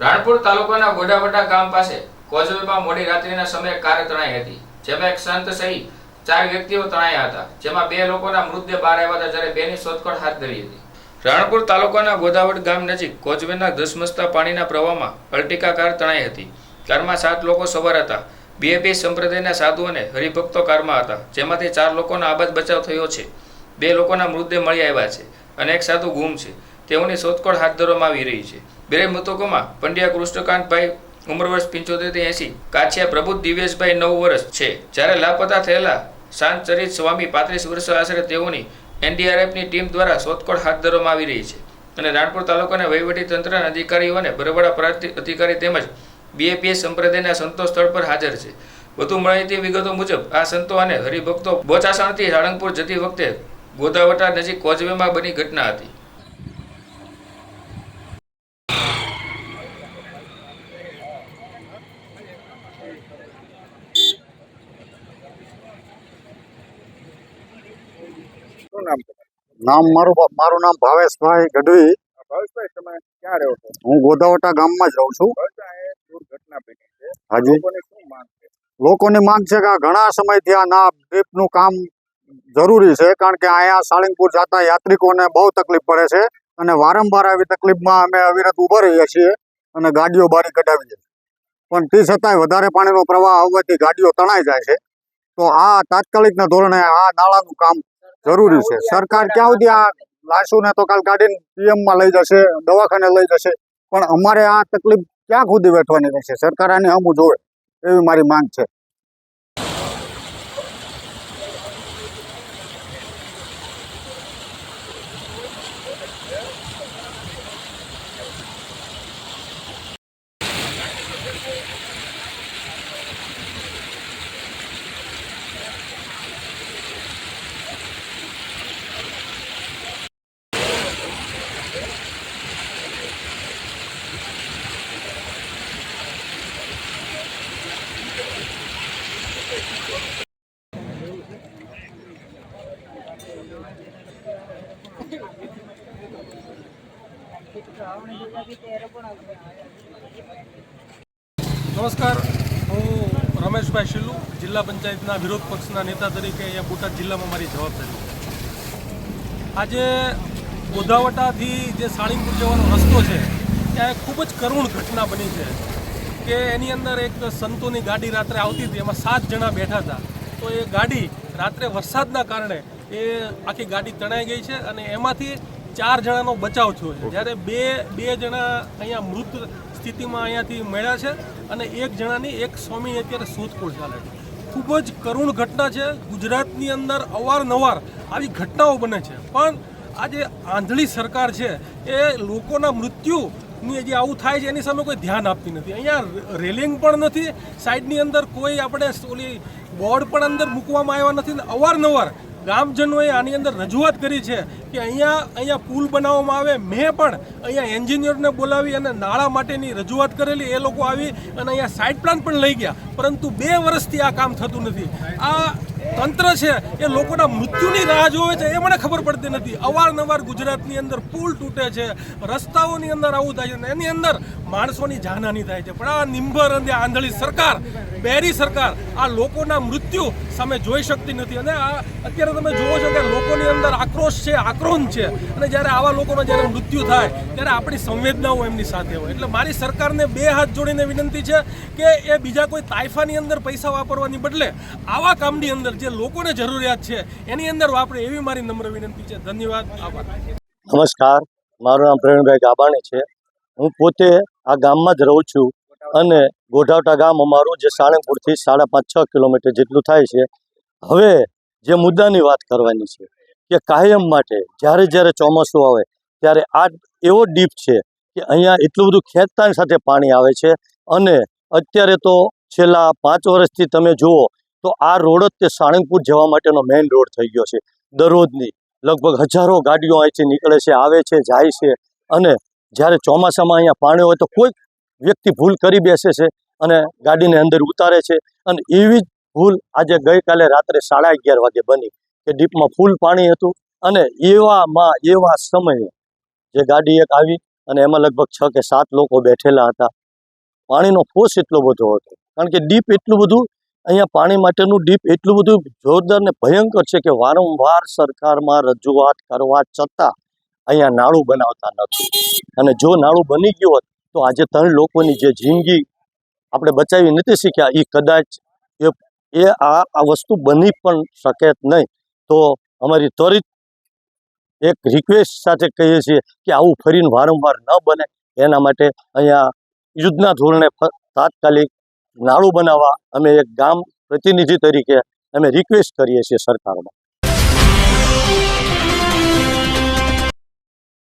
રાણપુર તાલુકાના ગોડાવટા ગામ પાસે કોઝવેમાં મોડી રાત્રિના સમયે કાર તણાઈ હતી, જેમાં એક સંત સહિત ચાર વ્યક્તિઓ તણાયા હતા, જેમાં બે લોકોના મૃતદેહ બહાર આવ્યા હતા જ્યારે બેની શોધખોળ હાથ ધરી હતી. રાણપુર તાલુકાના ગોદાવડ ગામ નજીક કોઝવેના ધસમસતા પાણીના પ્રવાહમાં અર્ટિકા કાર તણાઈ હતી. કારમાં સાત લોકો સવાર હતા. બીએપી સંપ્રદાયના સાધુ અને હરિભક્તો કારમાં હતા, જેમાંથી ચાર લોકોનો આબાદ બચાવ થયો છે. બે લોકોના મૃતદેહ મળી આવ્યા છે અને એક સાધુ ગુમ છે. તેઓની શોધખોળ હાથ ધરવામાં આવી રહી છે. બે મૃતકોમાં પંડ્યા કૃષ્ણકાંતભાઈ, ઉંમર વર્ષ પંચોતેરથી એંસી કાછિયા પ્રભુ દિવેશભાઈ નવ વર્ષ છે. જ્યારે લાપતા થયેલા શાંતચરિત સ્વામી પાંત્રીસ વર્ષ આશરે તેઓની એનડીઆરએફની ટીમ દ્વારા શોધખોળ હાથ ધરવામાં આવી રહી છે. અને રાણપુર તાલુકાના વહીવટી તંત્રના અધિકારીઓ અને બરવાડા પ્રાંત અધિકારી તેમજ બીએપીએસ સંપ્રદાયના સંતો સ્થળ પર હાજર છે. વધુ મળતી વિગતો મુજબ આ સંતો અને હરિભક્તો બોચાસણથી સાળંગપુર જતી વખતે ગોદાવટા નજીક કોઝવેમાં બની ઘટના હતી. શું નામ નામ મારું મારું નામ ભાવેશભાઈ ગઢવી. ભાવેશભાઈ તમે ક્યાં રહો છો? હું ગોદાવટા ગામમાં જ રહું છું. દુર્ઘટના બની છે. હાજી. શું માંગ છે? લોકોની માંગ છે કે ઘણા સમયથી આ ના નું કામ જરૂરી છે કારણ કે અહીંયા સાળંગપુર જતા યાત્રિકોને બહુ તકલીફ પડે છે અને વારંવાર આવી તકલીફમાં અમે અવિરત ઊભા રહીએ છીએ અને ગાડીઓ બારી કઢાવીએ પણ તે છતાંય વધારે પાણીનો પ્રવાહ આવવાથી ગાડીઓ તણાઈ જાય છે. તો આ તાત્કાલિકના ધોરણે આ નાળાનું કામ જરૂરી છે. સરકાર ક્યાં સુધી આ લાશુને તો કાલ કાઢીને પીએમમાં લઈ જશે, દવાખાને લઈ જશે. પણ અમારે આ તકલીફ ક્યાં સુધી વેઠવાની રહેશે? સરકાર આને અમુ જોવે, એવી મારી માંગ છે. નમસ્કાર હું રમેશભાઈ શિલ્લુ, જિલ્લા પંચાયતના વિરોધ પક્ષના નેતા તરીકે અહીંયા બોટાદ જિલ્લામાં મારી જવાબદારી. આજે ગોધાવટાથી જે સાળીમપુર જવાનો રસ્તો છે, ત્યાં એક ખૂબ જ કરુણ ઘટના બની છે કે એની અંદર એક સંતોની ગાડી રાત્રે આવતી હતી, એમાં સાત જણા બેઠા હતા તો એ ગાડી રાત્રે વરસાદના કારણે એ આખી ગાડી તણાઈ ગઈ છે અને એમાંથી ચાર જણાનો બચાવ થયો છે. જ્યારે બે બે જણા અહીંયા મૃત સ્થિતિમાં અહીંયાથી મળ્યા છે અને એક જણાની એક સ્વામી અત્યારે શોધખોળ ચાલે છે. ખૂબ જ કરુણ ઘટના છે. ગુજરાતની અંદર અવારનવાર આવી ઘટનાઓ બને છે. પણ આ જે આંધળી સરકાર છે એ લોકોના મૃત્યુ ની જે આવું થાય છે એની સામે કોઈ ધ્યાન આપતી નથી. અહીંયા રેલિંગ પણ નથી. સાઈડની અંદર કોઈ આપણે ઓલી બોર્ડ પણ અંદર મૂકવામાં આવ્યા નથી ને અવારનવાર ગામજનોએ આની અંદર રજૂઆત કરી છે કે અહીંયા અહીંયા પુલ બનાવવામાં આવે. મેં પણ અહીંયા એન્જિનિયરને બોલાવી અને નાળા માટેની રજૂઆત કરેલી. એ લોકો આવી અને અહીંયા સાઇડ પ્લાન પણ લઈ ગયા. પરંતુ બે વર્ષથી આ કામ થતું નથી. આ તંત્ર છે, એ લોકોના મૃત્યુની રાહ જોવે છે, એ મને ખબર પડતી નથી. અવારનવાર ગુજરાતની અંદર પુલ તૂટે છે, રસ્તાઓની અંદર આવું થાય છે એની અંદર માણસોની જાનહાની થાય છે. પણ આ નિંભર અને આંધળી સરકાર, બેરી સરકાર, આ લોકોના મૃત્યુ સામે જોઈ શકતી નથી. અને આ અત્યારે તમે જુઓ છો કે લોકોની અંદર આક્રોશ છે આક્રોશ છે. અને જ્યારે આવા લોકોનો જ્યારે મૃત્યુ થાય, ત્યારે આપણી સંવેદનાઓ એમની સાથે હોય. એટલે મારી સરકારને બે હાથ જોડીને વિનંતી છે કે એ બીજા કોઈ તાઇફાની અંદર પૈસા વાપરવાની બદલે આવા કામની અંદર જે લોકોને જરૂરિયાત છે, એની અંદર વાપરે એવી મારી નમ્ર વિનંતી છે. ધન્યવાદ. આભાર. નમસ્કાર. મારું નામ પ્રવીણભાઈ ગાબાણી છે. હું પોતે આ ગામમાં જ રહું છું અને ગોઢાવટા ગામ અમારું જે સાણંગપુરથી સાડા પાંચ છ કિલોમીટર જેટલું થાય છે. હવે જે મુદ્દાની વાત કરવાની છે કે કાયમ માટે જ્યારે જ્યારે ચોમાસું આવે ત્યારે આ એવો ડીપ છે કે અહીંયા એટલું બધું ખેંચતાની સાથે પાણી આવે છે અને અત્યારે તો છેલ્લા પાંચ વર્ષથી તમે જુઓ તો આ રોડ જ તે સાળંગપુર જવા માટેનો મેઇન રોડ થઈ ગયો છે. દરરોજની લગભગ હજારો ગાડીઓ અહીંથી નીકળે છે, આવે છે, જાય છે અને જ્યારે ચોમાસામાં અહીંયા પાણી હોય તો કોઈ વ્યક્તિ ભૂલ કરી બેસે છે અને ગાડીને અંદર ઉતારે છે અને એવી જ ભૂલ આજે ગઈકાલે રાત્રે સાડા અગિયાર વાગે બની કે ડીપમાં ફૂલ પાણી હતું અને એવામાં, એવા સમયે જે ગાડી એક આવી અને એમાં લગભગ છ કે સાત લોકો બેઠેલા હતા. પાણીનો ફોર્સ એટલો બધો હતો. કારણ કે ડીપ એટલું બધું અહીંયા પાણી માટેનું ડીપ એટલું બધું જોરદાર ને ભયંકર છે કે વારંવાર સરકારમાં રજૂઆત કરવા છતાં અહીંયા નાળું બનાવતા નથી. અને જો નાળું બની ગયું હોત, તો આજે ત્રણ લોકોની જે જિંદગી આપણે બચાવી નથી શીખ્યા એ કદાચ એ એ આ આ વસ્તુ બની પણ શકે નહીં. તો અમારી ત્વરિત એક રિક્વેસ્ટ સાથે કહીએ છીએ કે આવું ફરીને વારંવાર ન બને. એના માટે અહીંયા યુદ્ધના ધોરણે તાત્કાલિક નાળું બનાવવા અમે એક ગામ પ્રતિનિધિ તરીકે અમે રિક્વેસ્ટ કરીએ છીએ સરકારમાં.